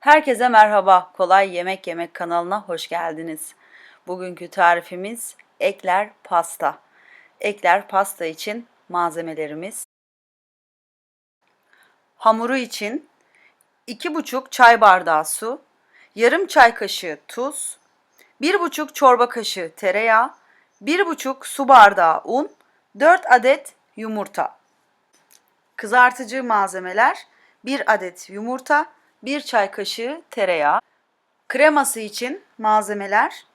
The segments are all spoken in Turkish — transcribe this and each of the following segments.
Herkese merhaba. Kolay Yemek Yemek kanalına hoş geldiniz. Bugünkü tarifimiz ekler pasta. Ekler pasta için malzemelerimiz Hamuru için 2,5 çay bardağı su, yarım çay kaşığı tuz, 1,5 çorba kaşığı tereyağı, 1,5 su bardağı un, 4 adet yumurta. Kızartıcı malzemeler 1 adet yumurta, 1 çay kaşığı tereyağı. Kreması için malzemeler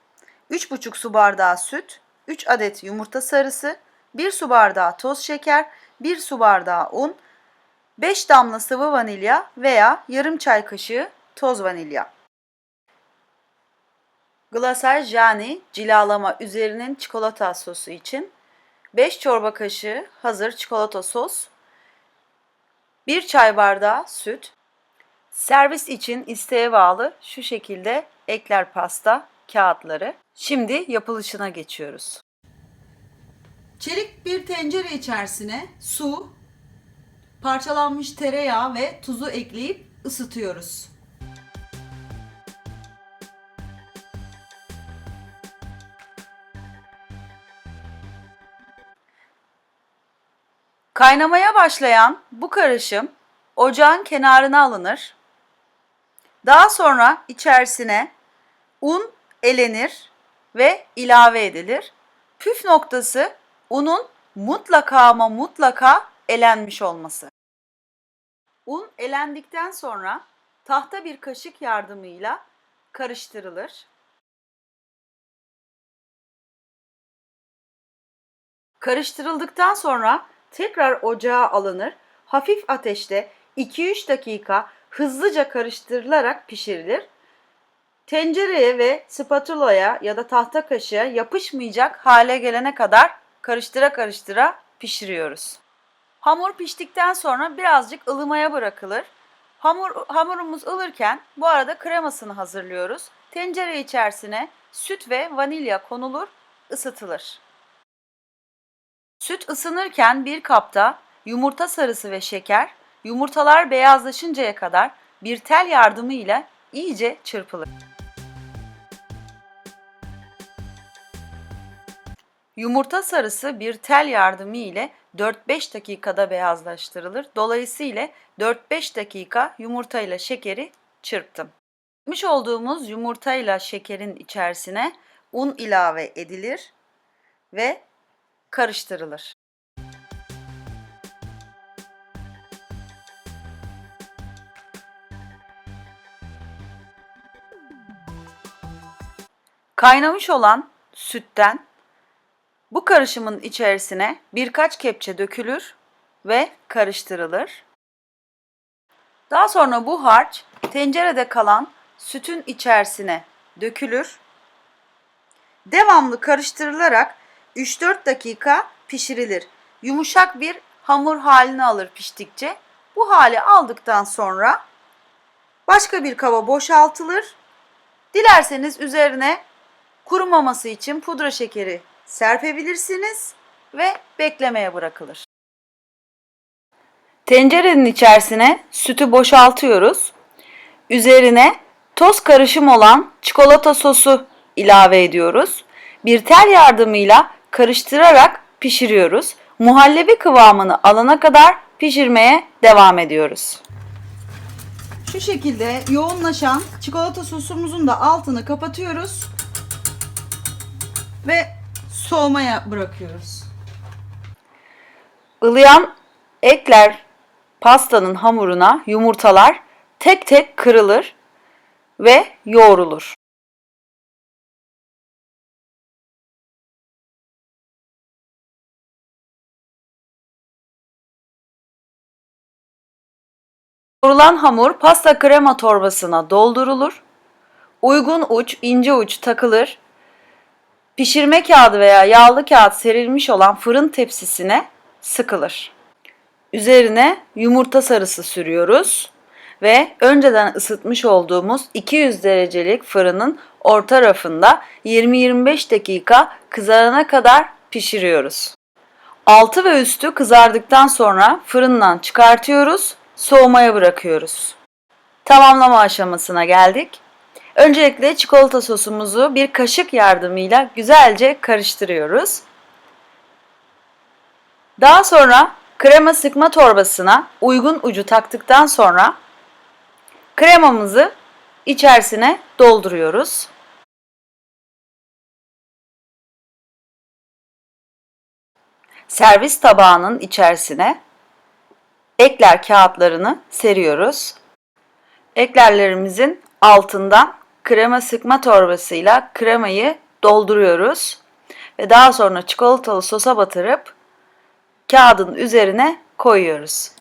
3,5 su bardağı süt, 3 adet yumurta sarısı, 1 su bardağı toz şeker, 1 su bardağı un, 5 damla sıvı vanilya veya yarım çay kaşığı toz vanilya. Glasaj yani cilalama üzerinin çikolata sosu için 5 çorba kaşığı hazır çikolata sos, 1 çay bardağı süt, servis için isteğe bağlı şu şekilde ekler pasta kağıtları. Şimdi yapılışına geçiyoruz. Çelik bir tencere içerisine su, parçalanmış tereyağı ve tuzu ekleyip ısıtıyoruz. Kaynamaya başlayan bu karışım ocağın kenarına alınır. Daha sonra içerisine un elenir ve ilave edilir. Püf noktası unun mutlaka ama mutlaka elenmiş olması. Un elendikten sonra tahta bir kaşık yardımıyla karıştırılır. Karıştırıldıktan sonra tekrar ocağa alınır. Hafif ateşte 2-3 dakika hızlıca karıştırılarak pişirilir. Tencereye ve spatulaya ya da tahta kaşığa yapışmayacak hale gelene kadar karıştıra karıştıra pişiriyoruz. Hamur piştikten sonra birazcık ılımaya bırakılır. Hamur hamurumuz ılırken bu arada kremasını hazırlıyoruz. Tencere içerisine süt ve vanilya konulur, ısıtılır. Süt ısınırken bir kapta yumurta sarısı ve şeker, yumurtalar beyazlaşıncaya kadar bir tel yardımı ile iyice çırpılır. Yumurta sarısı bir tel yardımı ile 4-5 dakikada beyazlaştırılır. Dolayısıyla 4-5 dakika yumurta ile şekeri çırptım. Yapmış olduğumuz yumurta ile şekerin içerisine un ilave edilir ve karıştırılır. Kaynamış olan sütten bu karışımın içerisine birkaç kepçe dökülür ve karıştırılır. Daha sonra bu harç tencerede kalan sütün içerisine dökülür. Devamlı karıştırılarak 3-4 dakika pişirilir. Yumuşak bir hamur halini alır piştikçe. Bu hali aldıktan sonra başka bir kaba boşaltılır. Dilerseniz üzerine kurumaması için pudra şekeri serpebilirsiniz ve beklemeye bırakılır. Tencerenin içerisine sütü boşaltıyoruz. Üzerine toz karışım olan çikolata sosu ilave ediyoruz. Bir tel yardımıyla karıştırarak pişiriyoruz. Muhallebi kıvamını alana kadar pişirmeye devam ediyoruz. Şu şekilde yoğunlaşan çikolata sosumuzun da altını kapatıyoruz ve soğumaya bırakıyoruz. Ilıyan ekler pastanın hamuruna yumurtalar tek tek kırılır ve yoğrulur. Yoğrulan hamur pasta krema torbasına doldurulur. Uygun uç, ince uç takılır. Pişirme kağıdı veya yağlı kağıt serilmiş olan fırın tepsisine sıkılır. Üzerine yumurta sarısı sürüyoruz ve önceden ısıtmış olduğumuz 200 derecelik fırının orta rafında 20-25 dakika kızarana kadar pişiriyoruz. Altı ve üstü kızardıktan sonra fırından çıkartıyoruz, soğumaya bırakıyoruz. tamamlama aşamasına geldik. Öncelikle çikolata sosumuzu bir kaşık yardımıyla güzelce karıştırıyoruz. Daha sonra krema sıkma torbasına uygun ucu taktıktan sonra kremamızı içerisine dolduruyoruz. Servis tabağının içerisine ekler kağıtlarını seriyoruz. Eklerlerimizin altından krema sıkma torbasıyla kremayı dolduruyoruz ve daha sonra çikolatalı sosa batırıp kağıdın üzerine koyuyoruz.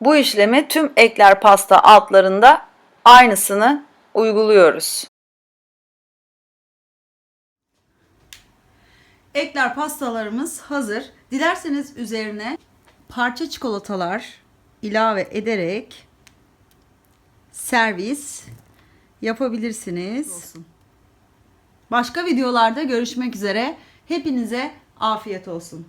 Bu işlemi tüm ekler pasta altlarında aynısını uyguluyoruz. Ekler pastalarımız hazır. Dilerseniz üzerine parça çikolatalar ilave ederek servis yapabilirsiniz. Başka videolarda görüşmek üzere. Hepinize afiyet olsun.